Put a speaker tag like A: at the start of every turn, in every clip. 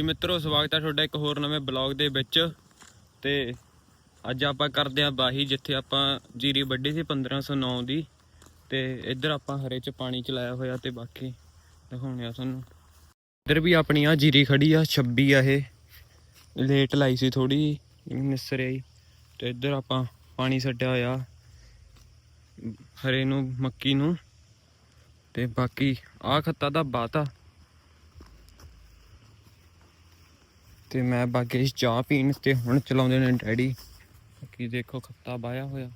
A: ਜੀ ਮਿੱਤਰੋ, ਸਵਾਗਤ ਹੈ ਤੁਹਾਡਾ ਇੱਕ ਹੋਰ ਨਵੇਂ ਬਲੌਗ ਦੇ ਵਿੱਚ। ਤੇ ਅੱਜ ਆਪਾਂ ਕਰਦੇ ਆਂ ਬਾਹੀ, ਜਿੱਥੇ ਆਪਾਂ ਜੀਰੀ ਵੱਢੀ ਸੀ 1509 ਦੀ। ਤੇ ਇੱਧਰ ਆਪਾਂ ਹਰੇ ਚ ਪਾਣੀ ਚਲਾਇਆ ਹੋਇਆ ਤੇ ਬਾਕੀ ਦਿਖਾਉਣੇ ਆ ਤੁਹਾਨੂੰ। ਇੱਧਰ ਵੀ ਆਪਣੀ ਆ ਜੀਰੀ ਖੜੀ ਆ 26 ਆ ਇਹ। ਲੇਟ ਲਾਈ ਸੀ ਥੋੜੀ ਨਿਸਰ ਆਈ। ਤੇ ਇੱਧਰ ਆਪਾਂ ਪਾਣੀ ਛੱਡਿਆ ਹੋਇਆ, ਹਰੇ ਨੂੰ, ਮੱਕੀ ਨੂੰ। ਤੇ ਬਾਕੀ ਆ ਖੱਤਾ ਦਾ ਬਾਤਾ ਤੇ ਮੈਂ ਬਾਗੇ ਚਾਹ ਪੀਣ ਤੇ ਹੁਣ ਚਲਾਉਂਦੇ ਨੇ ਡੈਡੀ। ਕੀ ਦੇਖੋ ਖੱਤਾ ਬਾਇਆ ਹੋਇਆ।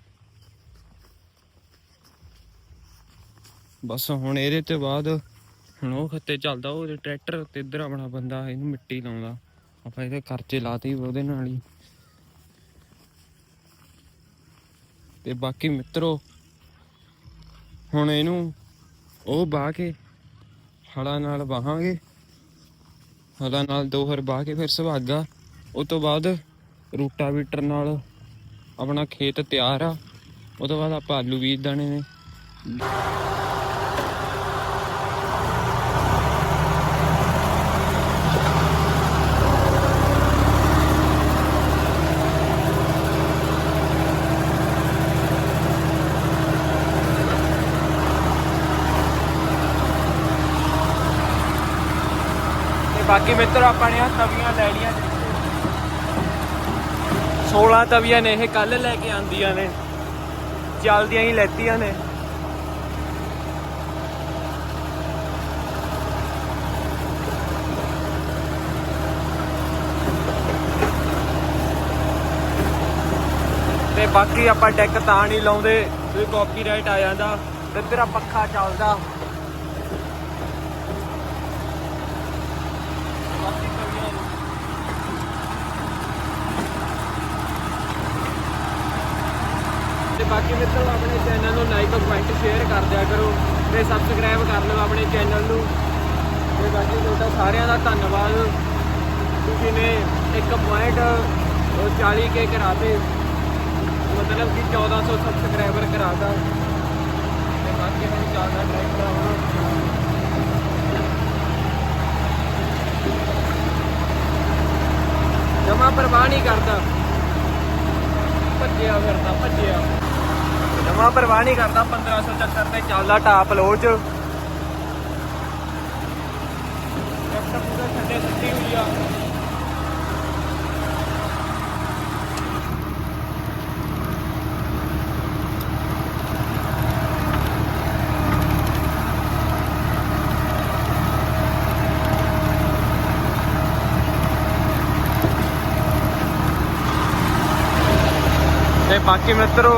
A: ਬਸ ਹੁਣ ਇਹਦੇ ਤੇ ਬਾਅਦ ਹੁਣ ਉਹ ਖੱਤੇ ਚੱਲਦਾ, ਉਹ ਟਰੈਕਟਰ ਤੇ ਇੱਧਰ ਆਪਣਾ ਬੰਦਾ ਇਹਨੂੰ ਮਿੱਟੀ ਲਾਉਂਦਾ। ਆਪਾਂ ਇਹਦੇ ਖਰਚੇ ਲਾਤੇ ਉਹਦੇ ਨਾਲ ਹੀ। ਤੇ ਬਾਕੀ ਮਿੱਤਰੋ, ਹੁਣ ਇਹਨੂੰ ਉਹ ਬਾਹ ਕੇ ਹਲਾਂ ਨਾਲ ਵਾਹਾਂਗੇ। ਹਲਾਂ ਨਾਲ ਦੋ ਹਰ ਬਾਹ ਕੇ ਫਿਰ ਸੁਹਾਗਾ। ਉਸ ਤੋਂ ਬਾਅਦ ਰੂਟਾਵੀਟਰ ਨਾਲ ਆਪਣਾ ਖੇਤ ਤਿਆਰ ਆ। ਉਹ ਤੋਂ ਬਾਅਦ ਆਪਾਂ ਆਲੂ ਬੀਜ ਦੇਣੇ ਨੇ। ਬਾਕੀ ਮਿੱਤਰ, ਆਪਾਂ ਨੇ ਆ ਤਵੀਆਂ ਲੈ ਲੀਆਂ 16 ਤਵੀਆਂ ਨੇ, ਇਹ ਕੱਲ ਲੈ ਕੇ ਆਂਦੀਆਂ ਨੇ। ਜਲਦੀਆਂ ਹੀ ਲੈਤੀਆਂ ਨੇ। ਤੇ ਬਾਕੀ ਆਪਾਂ ਟੈਕ ਤਾਂ ਨਹੀਂ ਲਾਉਂਦੇ, ਕੋਈ ਕਾਪੀਰਾਈਟ ਆ ਜਾਂਦਾ। ਤੇ ਤੇਰਾ ਪੱਖਾ ਚੱਲਦਾ ਬਾਕੀ ਤਵੀਆਂ ਨੂੰ ਤੇ ਬਾਕੀ ਮਿੱਤਰੋ, ਆਪਣੇ ਚੈਨਲ ਨੂੰ ਲਾਈਕ ਕਮੈਂਟ ਸ਼ੇਅਰ ਕਰ ਦਿਆ ਕਰੋ ਤੇ ਸਬਸਕ੍ਰਾਈਬ ਕਰ ਲਓ ਆਪਣੇ ਚੈਨਲ ਨੂੰ। ਤੇ ਬਾਕੀ ਤੁਹਾਡਾ ਸਾਰਿਆਂ ਦਾ ਧੰਨਵਾਦ। ਤੁਸੀਂ ਨੇ 1.40 ਕੇ ਕਰਾਤੇ। ਮਤਲਬ ਕਿ 1400 ਸਬਸਕ੍ਰਾਈਬਰ ਕਰਾਤਾ। ਤੇ ਬਾਕੀ ਹੁਣ ਚੱਲਦਾ ਟਰੈਕਟਰ ਹੁਣ ਜਮਾ ਪਰਵਾਹ ਨਹੀਂ ਕਰਦਾ। ਭੱਜਿਆ ਫਿਰਦਾ, ਭੱਜਿਆ। ਜਮਾ ਪਰਵਾਹ ਨਹੀਂ ਕਰਦਾ 1570 ਤੇ ਚੱਲਦਾ ਟਾਪ ਲੋਚ। ਟਰੈਕਟਰ ਪੂਰਾ ਛੱਡੇ ਛੱਡੀ ਹੋਈ ਆ। ਤੇ ਬਾਕੀ ਮਿੱਤਰੋ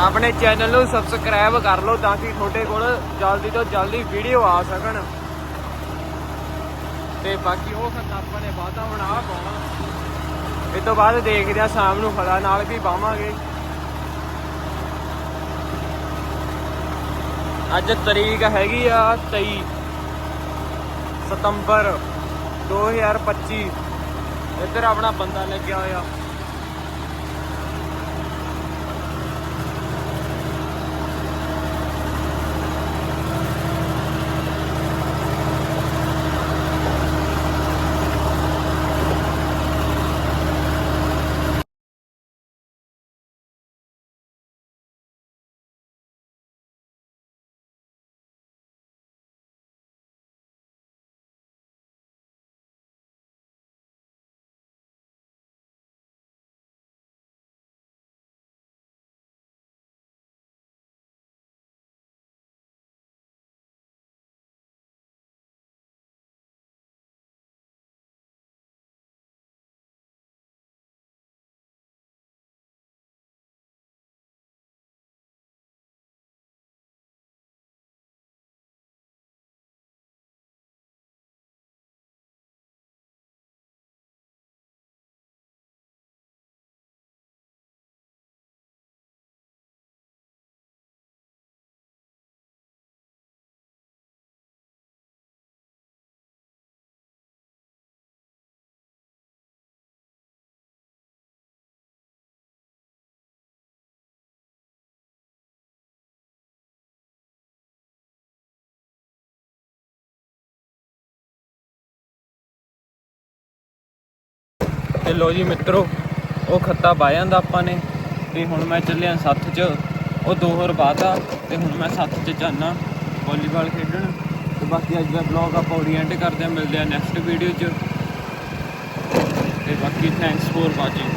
A: ਆਪਣੇ ਚੈਨਲ ਨੂੰ ਸਬਸਕ੍ਰਾਈਬ ਕਰ ਲਓ ਤਾਂ ਕਿ ਤੁਹਾਡੇ ਕੋਲ ਜਲਦੀ ਤੋਂ ਜਲਦੀ ਵੀਡੀਓ ਆ ਸਕਣ। ਤੇ ਬਾਕੀ ਉਹ ਖਤ ਨੇ ਵਾਦਾ ਹੁਣ ਆ ਪਾਉਣਾ। ਇਹ ਤੋਂ ਬਾਅਦ ਦੇਖਦੇ ਆ ਸ਼ਾਮ ਨੂੰ ਫਲਾ ਨਾਲ ਵੀ ਪਾਵਾਂਗੇ। ਅੱਜ ਤਰੀਕ ਹੈਗੀ ਆ 23 ਸਤੰਬਰ 2025 ਇੱਧਰ ਆਪਣਾ ਬੰਦਾ ਲੱਗਿਆ ਹੋਇਆ। ਤੇ ਲੋ ਜੀ ਮਿੱਤਰੋ, ਉਹ ਖੱਤਾ ਪਾ ਜਾਂਦਾ ਆਪਾਂ ਨੇ, ਤੇ ਹੁਣ ਮੈਂ ਚੱਲਿਆ ਸੱਥ 'ਚ। ਉਹ ਦੋ ਹੋਰ ਬਾਅਦਾ ਤੇ ਹੁਣ ਮੈਂ ਸੱਥ 'ਚ ਜਾਣਾ ਵਾਲੀਬਾਲ ਖੇਡਣ। ਤੇ ਬਾਕੀ ਅੱਜ ਦਾ ਵਲੌਗ ਆਪਾਂ ਓਰੀਐਂਟ ਕਰਦੇ ਆ ਮਿਲਦੇ ਆ ਨੈਕਸਟ ਵੀਡੀਓ 'ਚ। ਤੇ ਬਾਕੀ ਥੈਂਕਸ ਫੋਰ ਵਾਚਿੰਗ